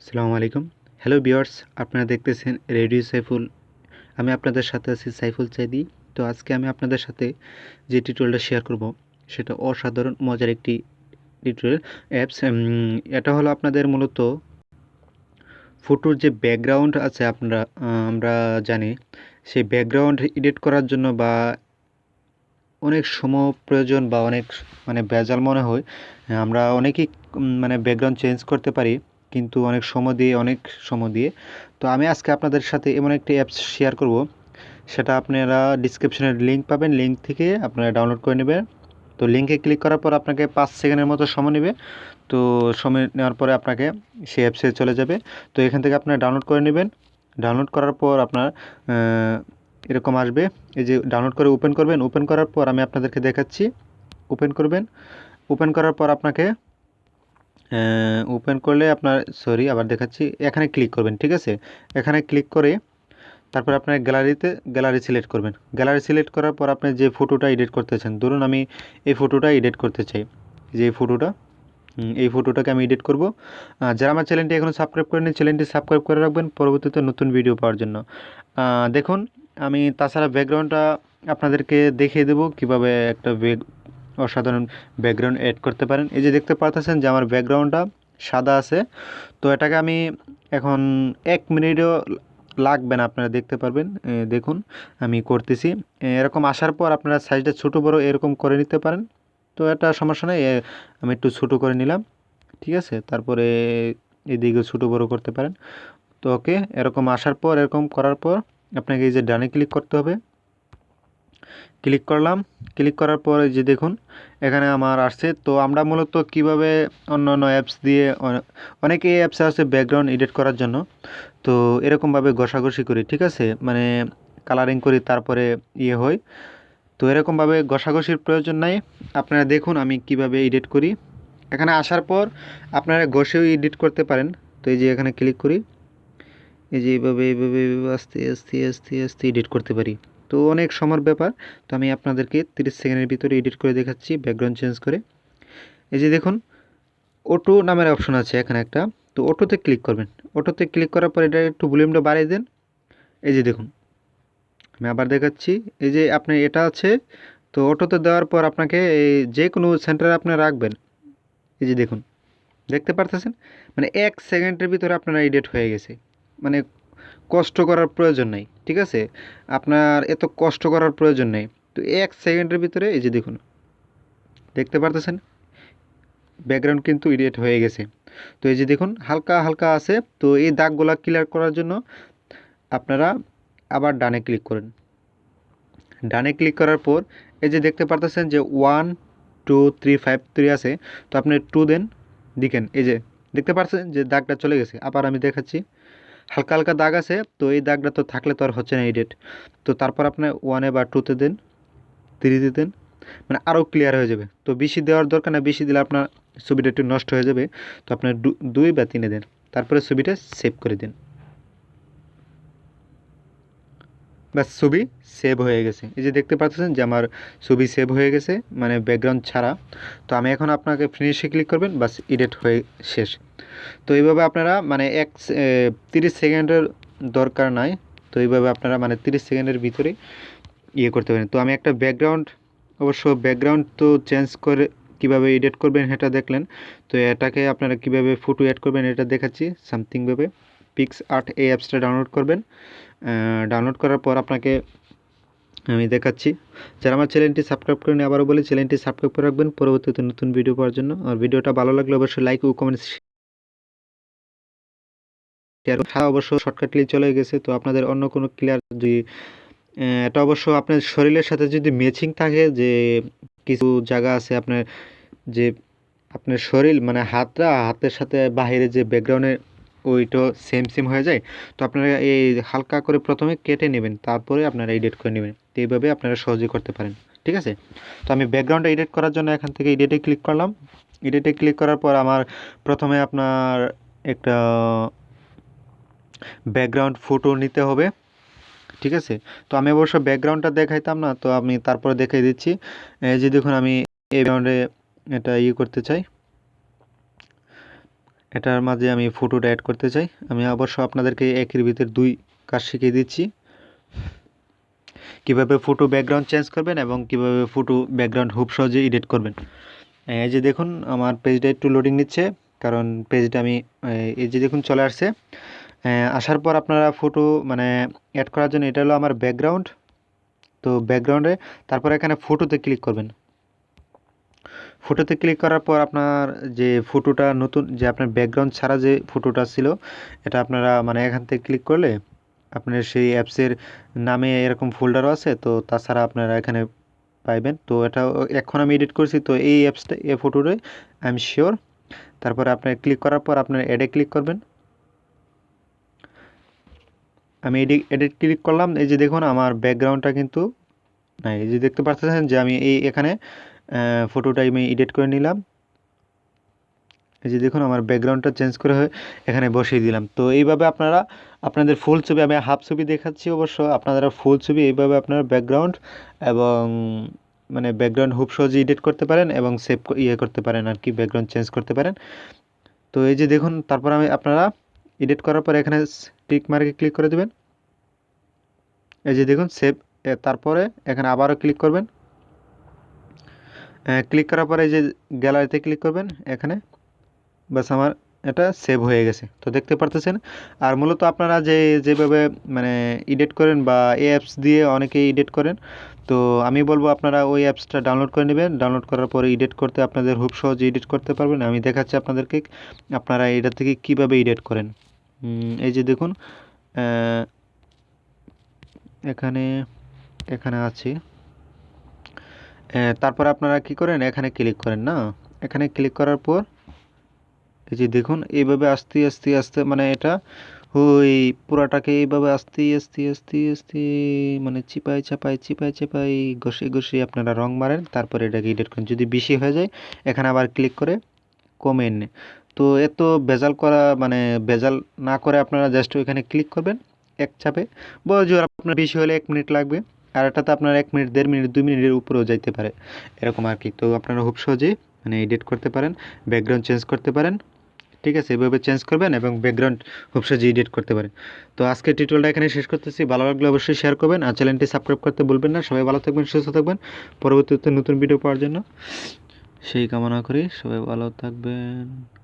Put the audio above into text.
আসসালামু আলাইকুম। হ্যালো বিয়ার্স আপনারা দেখতেছেন রেডিও সাইফুল আমি আপনাদের সাথে আছি সাইফুল চাইদি তো আজকে আমি আপনাদের সাথে যে টিউটোরিয়ালটা শেয়ার করব, সেটা অসাধারণ মজার একটি টিউটোরিয়াল অ্যাপস এটা হলো আপনাদের মূলত ফটোর যে ব্যাকগ্রাউন্ড আছে আপনারা আমরা জানি, সেই ব্যাকগ্রাউন্ড এডিট করার জন্য বা অনেক সময় প্রয়োজন বা অনেক মানে ভেজাল মনে হয়। আমরা অনেকেই মানে ব্যাকগ্রাউন্ড চেঞ্জ করতে পারি। কিন্তু অনেক সময় দিয়ে, অনেক সময় দিয়ে। তো আমি আজকে আপনাদের সাথে এমন একটি অ্যাপস শেয়ার করব। সেটা আপনারা ডিসক্রিপশনের লিঙ্ক পাবেন। লিঙ্ক থেকে আপনারা ডাউনলোড করে নেবেন। তো লিঙ্কে ক্লিক করার পর আপনাকে পাঁচ সেকেন্ডের মতো সময় নেবে। তো সময় নেওয়ার পরে আপনাকে সেই অ্যাপসে চলে যাবে। তো এখান থেকে আপনারা ডাউনলোড করে নেবেন। ডাউনলোড করার পর আপনার এরকম আসবে। এই যে ডাউনলোড করে ওপেন করবেন। ওপেন করার পর আমি আপনাদেরকে দেখাচ্ছি। ওপেন করবেন। ওপেন করার পর আপনাকে ওপেন করলে আপনার সরি আবার দেখাচ্ছি, এখানে ক্লিক করবেন, ঠিক আছে? এখানে ক্লিক করে তারপর আপনার গ্যালারিতে গ্যালারি সিলেক্ট করবেন। গ্যালারি সিলেক্ট করার পর আপনি যে ফটোটা এডিট করতে চান, ধরুন আমি এই ফটোটা এডিট করতে চাই। যে এই ফটোটা এই ফটোটাকে আমি এডিট করব। যারা আমার চ্যানেলটি এখনও সাবস্ক্রাইব করেনি চ্যানেলটি সাবস্ক্রাইব করে রাখবেন, পরবর্তীতে নতুন ভিডিও পাওয়ার জন্য। দেখুন, আমি তাছাড়া ব্যাকগ্রাউন্ডটা আপনাদেরকে দেখিয়ে দেবো, কীভাবে একটা অসাধারণ ব্যাকগ্রাউন্ড অ্যাড করতে পারেন। এই যে দেখতে পারতেছেন যে আমার ব্যাকগ্রাউন্ডটা সাদা আছে। তো এটাকে আমি এখন এক মিনিটও লাগবে না আপনারা দেখতে পারবেন। দেখুন, আমি করতেছি। এরকম আসার পর আপনারা সাইজটা ছোটো, বড় এরকম করে নিতে পারেন। তো এটা সমস্যা নেই আমি একটু ছোটো করে নিলাম। ঠিক আছে? তারপরে এদিকে ছোটো, বড় করতে পারেন। তো ওকে, এরকম আসার পর, এরকম করার পর আপনাকে এই যে ডানে ক্লিক করতে হবে। ক্লিক করলাম। ক্লিক করার পর যে দেখুন, এখানে আমার আসছে। তো আমরা মূলত কীভাবে অন্য অন্য অ্যাপস দিয়ে অনে- অনেকে অ্যাপস আছে ব্যাকগ্রাউন্ড এডিট করার জন্য। তো এরকমভাবে ঘষাঘষি করি, ঠিক আছে? মানে কালারিং করি, তারপরে ইয়ে হয় তো এরকমভাবে ঘষাঘষির প্রয়োজন নাই। আপনারা দেখুন আমি কীভাবে এডিট করি। এখানে আসার পর আপনারা ঘষেও এডিট করতে পারেন। তো এই যে এখানে ক্লিক করি। এই যে এইভাবে এইভাবে এইভাবে আস্তে আস্তে আস্তে আস্তে এডিট করতে পারি। তো অনেক সময়ের ব্যাপার, তো আমি আপনাদেরকে তিরিশ সেকেন্ডের ভিতরে এডিট করে দেখাচ্ছি ব্যাকগ্রাউন্ড চেঞ্জ করে। এই যে দেখুন অটো নামের অপশন আছে এখানে একটা, তো অটোতে ক্লিক করবেন। অটোতে ক্লিক করার পর এটা একটু ভলিউমটা বাড়িয়ে দেন। এই যে দেখুন, আমি আবার দেখাচ্ছি, এই যে আপনি এটা আছে, তো অটোতে দেওয়ার পর আপনাকে এই যে কোনো সেন্টারে আপনি রাখবেন। এই যে দেখুন, দেখতে পারতেছেন? মানে এক সেকেন্ডের ভিতরে আপনারা এডিট হয়ে গেছে। মানে কষ্ট করার প্রয়োজন নেই, ঠিক আছে? আপনার এত কষ্ট করার প্রয়োজন নেই। তো এক সেকেন্ডের ভিতরে এই যে দেখুন, দেখতে পারতেছেন? ব্যাকগ্রাউন্ড কিন্তু ইডিয়েট হয়ে গেছে। তো এই যে দেখুন, হালকা হালকা আছে। তো এই দাগগুলা ক্লিয়ার করার জন্য আপনারা আবার ডানে ক্লিক করেন। ডানে ক্লিক করার পর এই যে দেখতে পারতেছেন যে one two three five three আছে। তো আপনি টু দেন দিকেন এই যে দেখতে পাচ্ছেন যে দাগটা চলে গেছে। আবার আমি দেখাচ্ছি। হালকা হালকা দাগ আছে, তো এই দাগটা তো থাকলে তো আর হচ্ছে না এডিট তো তারপর আপনি ওয়ানে বা টুতে দেন থ্রিতে দেন মানে আরও ক্লিয়ার হয়ে যাবে। তো বেশি দেওয়ার দরকার না, বেশি দিলে আপনার ছবিটা একটু নষ্ট হয়ে যাবে। তো আপনার দুই বা তিনে দেন, তারপরে ছবিটা সেভ করে দিন। ব্যাস, ছবি সেভ হয়ে গেছে। এই যে দেখতে পাচ্ছেন যে আমার ছবি সেভ হয়ে গেছে মানে ব্যাকগ্রাউন্ড ছাড়া। তো আমি এখন আপনাকে ফিনিশে ক্লিক করবেন বাস এডিট হয়ে শেষ। তো এইভাবে আপনারা মানে এক তিরিশ সেকেন্ডের দরকার নাই। তো এইভাবে আপনারা মানে তিরিশ সেকেন্ডের ভিতরে ইয়ে করতে পারেন। তো আমি একটা ব্যাকগ্রাউন্ড অবশ্য ব্যাকগ্রাউন্ড তো চেঞ্জ করে কীভাবে এডিট করবেন সেটা দেখলেন। তো এটাকে আপনারা কীভাবে ফটো অ্যাড করবেন এটা দেখাচ্ছি। সামথিংভাবে পিক্স আর্ট এই অ্যাপসটা ডাউনলোড করবেন। ডাউনলোড করার পর আপনাকে আমি দেখাচ্ছি। যারা আমার চ্যানেলটি সাবস্ক্রাইব করেন আবারও বলি, চ্যানেলটি সাবস্ক্রাইব করে রাখবেন। পরবর্তীতে নতুন ভিডিও পাওয়ার জন্য। আর ভিডিওটা ভালো লাগলে অবশ্যই লাইক ও কমেন্ট শেয়ার হ্যাঁ অবশ্য শর্টকাটলি চলে গেছে, তো আপনাদের অন্য কোনো ক্লিয়ার যদি এটা অবশ্য আপনার শরীরের সাথে যদি ম্যাচিং থাকে যে কিছু জায়গা আছে আপনার, যে আপনার শরীর মানে হাতটা, হাতের সাথে বাইরে যে ব্যাকগ্রাউন্ডে ওইটা সেম সেম হয়ে যায়, তো আপনারা এই হালকা করে প্রথমে কেটে নেবেন, তারপরে আপনারা এডিট করে নেবেন। তো এইভাবে আপনারা সহজেই করতে পারেন, ঠিক আছে? তো আমি ব্যাকগ্রাউন্ডটা এডিট করার জন্য এখান থেকে এডিটে ক্লিক করলাম। এডিটে ক্লিক করার পর আমার প্রথমে আপনার একটা ব্যাকগ্রাউন্ড ফটো নিতে হবে, ঠিক আছে? তো আমি অবশ্য ব্যাকগ্রাউন্ডটা দেখাইতাম না, তো আমি তারপরে দেখাই দিচ্ছি। এই যে দেখুন, আমি এই ব্যাকগ্রাউন্ডে এটা ইয়ে করতে চাই। এটার মাঝে আমি ফটোটা অ্যাড করতে চাই। আমি অবশ্য আপনাদেরকে একের ভিতর দুই কাজ শিখিয়ে দিচ্ছি। কীভাবে ফটো ব্যাকগ্রাউন্ড চেঞ্জ করবেন এবং কীভাবে ফটো ব্যাকগ্রাউন্ড খুব সহজে এডিট করবেন। এই যে দেখুন, আমার পেজটা একটু লোডিং নিচ্ছে, কারণ পেজটা আমি, এই যে দেখুন, চলে আসছে। আসার পর আপনারা ফটো মানে অ্যাড করার জন্য এটা হলো আমার ব্যাকগ্রাউন্ড তো ব্যাকগ্রাউন্ডে তারপর এখানে ফটোতে ক্লিক করবেন। ফটোতে ক্লিক করার পর আপনার যে ফটোটা নতুন, যে আপনার ব্যাকগ্রাউন্ড ছাড়া যে ফটোটা ছিল, এটা আপনারা মানে এখান থেকে ক্লিক করলে আপনার সেই অ্যাপসের নামে এরকম ফোল্ডারও আছে, তো তাছাড়া আপনারা এখানে পাইবেন। তো এটা এখন আমি এডিট করছি, তো এই অ্যাপসটা এই ফটোটাই আই এম শিওর তারপরে আপনার ক্লিক করার পর আপনার অ্যাডে ক্লিক করবেন। আমি এডিট এডিট ক্লিক করলাম। এই যে দেখুন, আমার ব্যাকগ্রাউন্ডটা কিন্তু না এই যে দেখতে পাচ্ছেন যে আমি এই এখানে ফটোটা আমি এডিট করে নিলাম। এই যে দেখুন, আমার ব্যাকগ্রাউন্ডটা চেঞ্জ করে এখানে বসিয়ে দিলাম। তো এইভাবে আপনারা, আপনাদের ফুল ছবি, আমি হাফ ছবি দেখাচ্ছি অবশ্য। আপনারা ফুল ছবি এইভাবে আপনার ব্যাকগ্রাউন্ড এবং মানে ব্যাকগ্রাউন্ড খুব সহজে এডিট করতে পারেন এবং সেভ ইয়ে করতে পারেন আর কি ব্যাকগ্রাউন্ড চেঞ্জ করতে পারেন। তো এই যে দেখুন, তারপর আমি আপনারা এডিট করার পর এখানে টিক মার্কে ক্লিক করে দেবেন। এই যে দেখুন সেভ তারপরে এখানে আবারও ক্লিক করবেন। ক্লিক করার পরে এই যে গ্যালারিতে ক্লিক করবেন, এখানে। বাস আমার এটা সেভ হয়ে গেছে। তো দেখতে পারতেছেন? আর মূলত আপনারা যে, যেভাবে মানে এডিট করেন বা এই অ্যাপস দিয়ে অনেকেই এডিট করেন, তো আমি বলব আপনারা ওই অ্যাপসটা ডাউনলোড করে নেবেন। ডাউনলোড করার পরে এডিট করতে আপনাদের খুব সহজে এডিট করতে পারবেন। আমি দেখাচ্ছি আপনাদেরকে আপনারা এটা থেকে কীভাবে এডিট করেন। এই যে দেখুন এখানে এখানে আছে। তারপর আপনারা কি করেন? এখানে ক্লিক করেন, না? এখানে ক্লিক করার পর, এই যে দেখুন, এইভাবে আস্তে আস্তে আস্তে মানে এটা, ওই পুরাটাকে এইভাবে আস্তে আস্তে আস্তে আস্তে মানে চিপাই চাপাই চিপাই চাপাই ঘষে ঘষে আপনারা রং মারেন। তারপরে এটাকে এডিট করেন। যদি বেশি হয়ে যায়, এখানে আবার ক্লিক করে কমে এনে। তো এত বেজাল করা মানে বেজাল না করে আপনারা জাস্ট ওইখানে ক্লিক করবেন, এক চাপে। বয়স আপনার বেশি হলে এক মিনিট লাগবে, আর এটাতে আপনার এক মিনিট দেড় মিনিট দুই মিনিটের উপরেও যাইতে পারে, এরকম আর কি তো আপনারা খুব সহজেই মানে এডিট করতে পারেন ব্যাকগ্রাউন্ড চেঞ্জ করতে পারেন, ঠিক আছে? এভাবে চেঞ্জ করবেন এবং ব্যাকগ্রাউন্ড খুব সহজে এডিট করতে পারেন। তো আজকে টিউটোরিয়ালটা এখানে শেষ করতেছি। ভালো লাগলে অবশ্যই শেয়ার করবেন আর চ্যানেলটি সাবস্ক্রাইব করতে বলবেন না। সবাই ভালো থাকবেন, সুস্থ থাকবেন। পরবর্তীতে নতুন ভিডিও পাওয়ার জন্য সেই কামনা করি। সবাই ভালো থাকবেন।